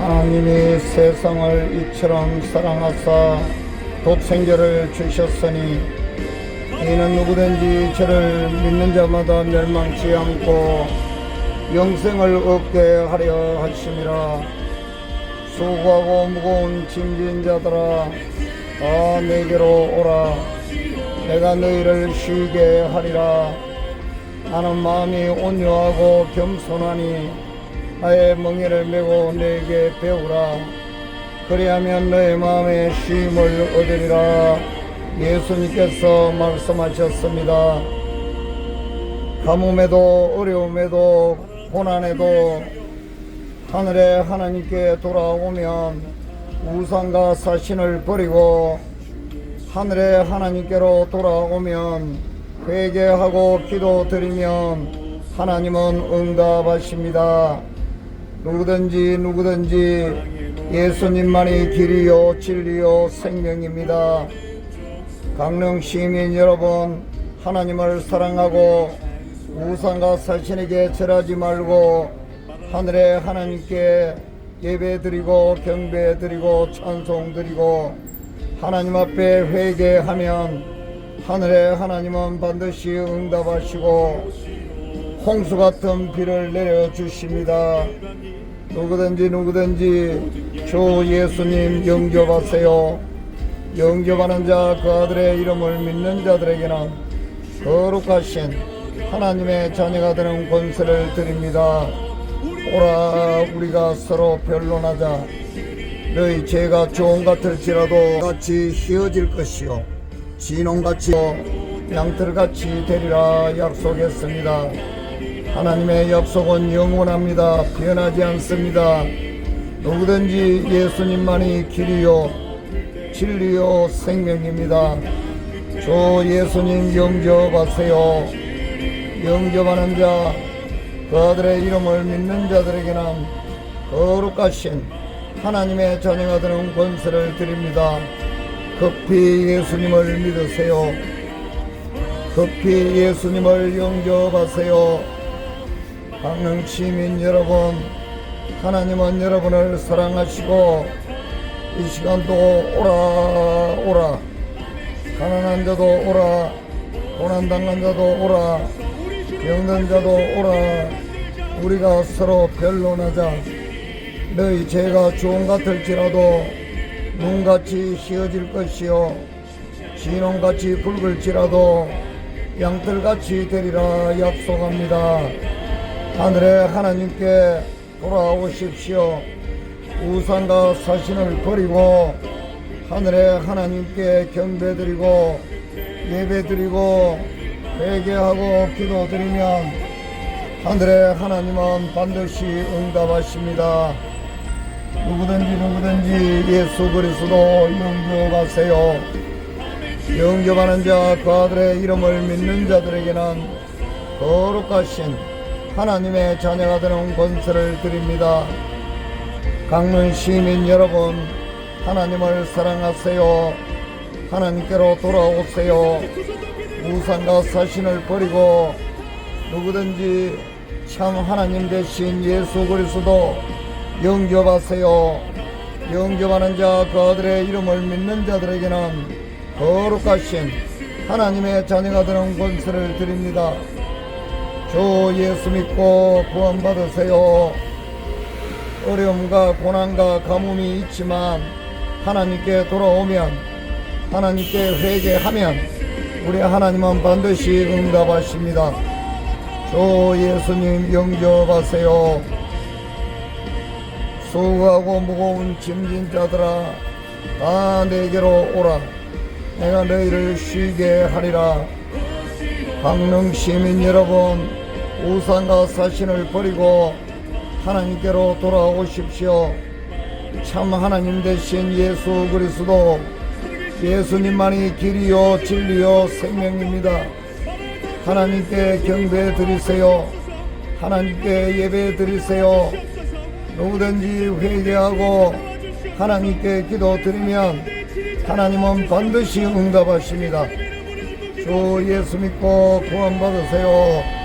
하나님이 세상을 이처럼 사랑하사 독생자를 주셨으니 이는 누구든지 저를 믿는 자마다 멸망치 않고 영생을 얻게 하려 하심이라. 수고하고 무거운 짐진 자들아 다 내게로 오라. 내가 너희를 쉬게 하리라. 나는 마음이 온유하고 겸손하니 나의 멍에를 메고 내게 배우라. 그리하면 너의 마음에 쉼을 얻으리라. 예수님께서 말씀하셨습니다. 가뭄에도 어려움에도 고난에도 하늘에 하나님께 돌아오면 우상과 사신을 버리고 하늘에 하나님께로 돌아오면 회개하고 기도드리면 하나님은 응답하십니다. 누구든지 누구든지 예수님만이 길이요 진리요 생명입니다. 강릉 시민 여러분 하나님을 사랑하고 우상과 사신에게 절하지 말고 하늘에 하나님께 예배드리고 경배드리고 찬송드리고 하나님 앞에 회개하면 하늘에 하나님은 반드시 응답하시고 홍수 같은 비를 내려 주십니다. 누구든지 누구든지 주 예수님 영접하세요. 영접하는 자 그 아들의 이름을 믿는 자들에게는 거룩하신 하나님의 자녀가 되는 권세를 드립니다. 오라 우리가 서로 변론하자 너희 죄가 좋은 같을지라도 같이 휘어질 것이요 진홍같이 양털같이 되리라 약속했습니다. 하나님의 약속은 영원합니다. 변하지 않습니다. 누구든지 예수님만이 길이요 진리요 생명입니다. 주 예수님 영접하세요. 영접하는 자, 그 아들의 이름을 믿는 자들에게는 거룩하신 하나님의 자녀가 되는 권세를 드립니다. 급히 예수님을 믿으세요. 급히 예수님을 영접하세요. 강릉 시민 여러분, 하나님은 여러분을 사랑하시고 이 시간도 오라 오라. 가난한 자도 오라 고난 당한 자도 오라 병든 자도 오라. 우리가 서로 변론하자 너희 죄가 좋은 같을지라도 눈같이 휘어질 것이요 진홍같이 붉을지라도 양털같이 되리라 약속합니다 하늘의 하나님께 돌아오십시오 우상과 사신을 버리고 하늘의 하나님께 경배드리고 예배드리고 회개하고 기도드리면 하늘의 하나님은 반드시 응답하십니다. 누구든지 누구든지 예수 그리스도 영접하세요. 영접하는 자 그 아들의 이름을 믿는 자들에게는 거룩하신 하나님의 자녀가 되는 권세를 드립니다. 강릉 시민 여러분, 하나님을 사랑하세요. 하나님께로 돌아오세요. 우상과 사신을 버리고 누구든지 참 하나님 대신 예수 그리스도 영접하세요. 영접하는 자 그 아들의 이름을 믿는 자들에게는 거룩하신 하나님의 자녀가 되는 권세를 드립니다. 주 예수 믿고 구원받으세요. 어려움과 고난과 가뭄이 있지만 하나님께 돌아오면 하나님께 회개하면 우리 하나님은 반드시 응답하십니다. 주 예수님 영접하세요. 수고하고 무거운 짐진 자들아 다 내게로 오라 내가 너희를 쉬게 하리라 강릉 시민 여러분 우상과 사신을 버리고 하나님께로 돌아오십시오. 참 하나님 대신 예수 그리스도 예수님만이 길이요 진리요 생명입니다. 하나님께 경배 드리세요. 하나님께 예배 드리세요. 누구든지 회개하고 하나님께 기도 드리면 하나님은 반드시 응답하십니다. 주 예수 믿고 구원받으세요.